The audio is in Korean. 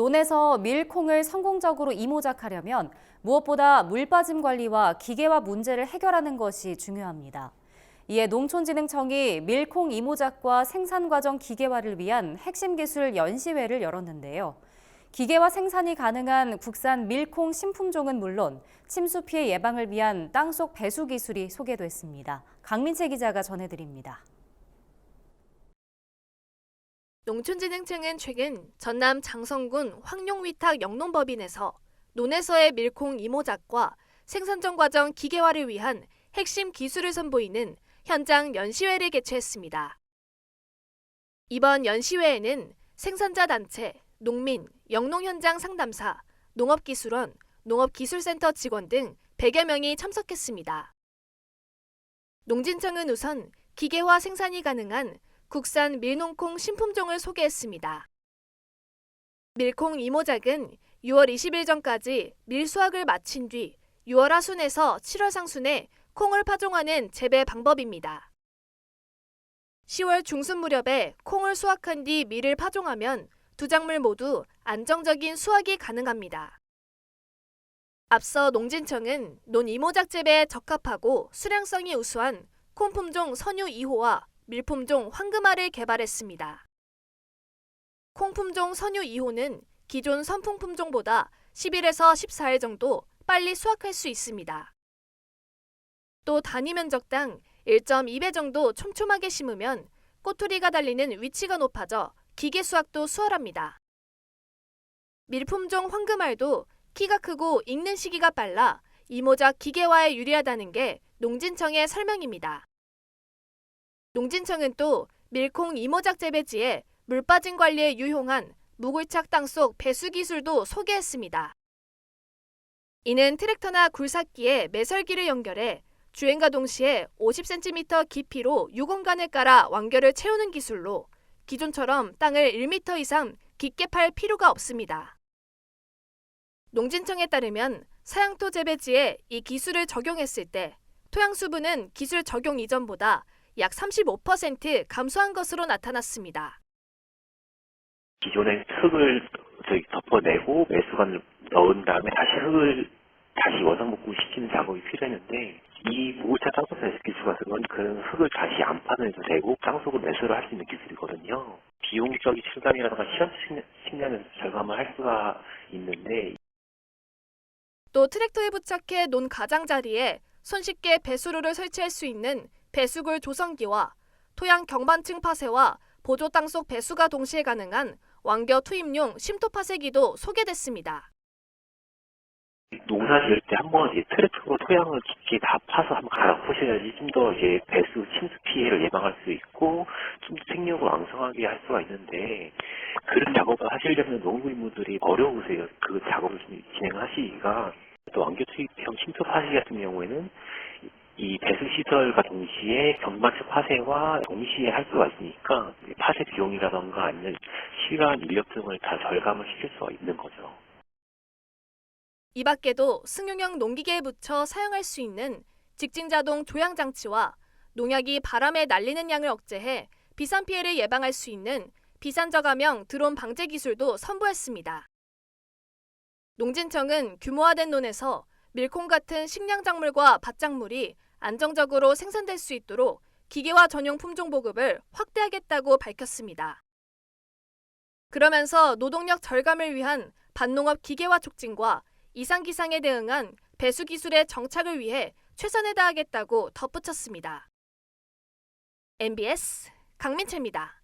논에서 밀콩을 성공적으로 이모작하려면 무엇보다 물 빠짐 관리와 기계화 문제를 해결하는 것이 중요합니다. 이에 농촌진흥청이 밀콩 이모작과 생산 과정 기계화를 위한 핵심 기술 연시회를 열었는데요. 기계화 생산이 가능한 국산 밀콩 신품종은 물론 침수 피해 예방을 위한 땅속 배수 기술이 소개됐습니다. 강민채 기자가 전해드립니다. 농촌진흥청은 최근 전남 장성군 황룡위탁 영농법인에서 논에서의 밀콩 이모작과 생산정 과정 기계화를 위한 핵심 기술을 선보이는 현장 연시회를 개최했습니다. 이번 연시회에는 생산자 단체, 농민, 영농 현장 상담사, 농업기술원, 농업기술센터 직원 등 100여 명이 참석했습니다. 농진청은 우선 기계화 생산이 가능한 국산 밀농콩 신품종을 소개했습니다. 밀콩 이모작은 6월 20일 전까지 밀수확을 마친 뒤 6월 하순에서 7월 상순에 콩을 파종하는 재배 방법입니다. 10월 중순 무렵에 콩을 수확한 뒤 밀을 파종하면 두 작물 모두 안정적인 수확이 가능합니다. 앞서 농진청은 논 이모작 재배에 적합하고 수량성이 우수한 콩 품종 선유 2호와 밀품종 황금알을 개발했습니다. 콩품종 선유 2호는 기존 선풍품종보다 10일에서 14일 정도 빨리 수확할 수 있습니다. 또 단위 면적당 1.2배 정도 촘촘하게 심으면 꼬투리가 달리는 위치가 높아져 기계 수확도 수월합니다. 밀품종 황금알도 키가 크고 익는 시기가 빨라 이모작 기계화에 유리하다는 게 농진청의 설명입니다. 농진청은 또 밀콩 이모작 재배지에 물 빠짐 관리에 유용한 무굴착 땅속 배수 기술도 소개했습니다. 이는 트랙터나 굴삭기에 매설기를 연결해 주행과 동시에 50cm 깊이로 유공간을 깔아 완결을 채우는 기술로 기존처럼 땅을 1m 이상 깊게 팔 필요가 없습니다. 농진청에 따르면 사양토 재배지에 이 기술을 적용했을 때 토양 수분은 기술 적용 이전보다 약 35% 감소한 것으로 나타났습니다. 기존의 흙을 저기 덮어내고 매수관을 넣은 다음에 다시 흙을 다시 원상복구 시키는 작업이 필요했는데 이 무골차 땅속 매수 기술과 그건 그 흙을 다시 안 파내도 되고 땅속을 매수를 할 수 있는 기술이거든요. 비용적인 실감이라든가 시간 측면에서 절감을 할 수가 있는데 또 트랙터에 부착해 논 가장자리에 손쉽게 배수로를 설치할 수 있는 배수굴 조성기와 토양 경반층 파쇄와 보조 땅속 배수가 동시에 가능한 완겨 투입용 심토 파쇄기도 소개됐습니다. 농사 지을 때 한번 이제 트랙터로 토양을 깊게 다 파서 한번 갈아 보셔야지 좀 더 이제 배수 침수 피해를 예방할 수 있고 좀 더 생력을 왕성하게 할 수가 있는데 그런 작업을 하시려면 농부인분들이 어려우세요. 그 작업을 좀 진행하시기가 또 완교 투입형 침수 파쇄 같은 경우에는 이 배수 시설과 동시에 경반측 파쇄와 동시에 할 수가 있으니까 파쇄 비용이라던가 아니면 시간, 인력 등을 다 절감을 시킬 수가 있는 거죠. 이 밖에도 승용형 농기계에 붙여 사용할 수 있는 직진자동 조향 장치와 농약이 바람에 날리는 양을 억제해 비산 피해를 예방할 수 있는 비산저감형 드론 방제 기술도 선보였습니다. 농진청은 규모화된 논에서 밀콩 같은 식량 작물과 밭작물이 안정적으로 생산될 수 있도록 기계화 전용 품종 보급을 확대하겠다고 밝혔습니다. 그러면서 노동력 절감을 위한 밭농업 기계화 촉진과 이상 기상에 대응한 배수 기술의 정착을 위해 최선을 다하겠다고 덧붙였습니다. MBS 강민채입니다.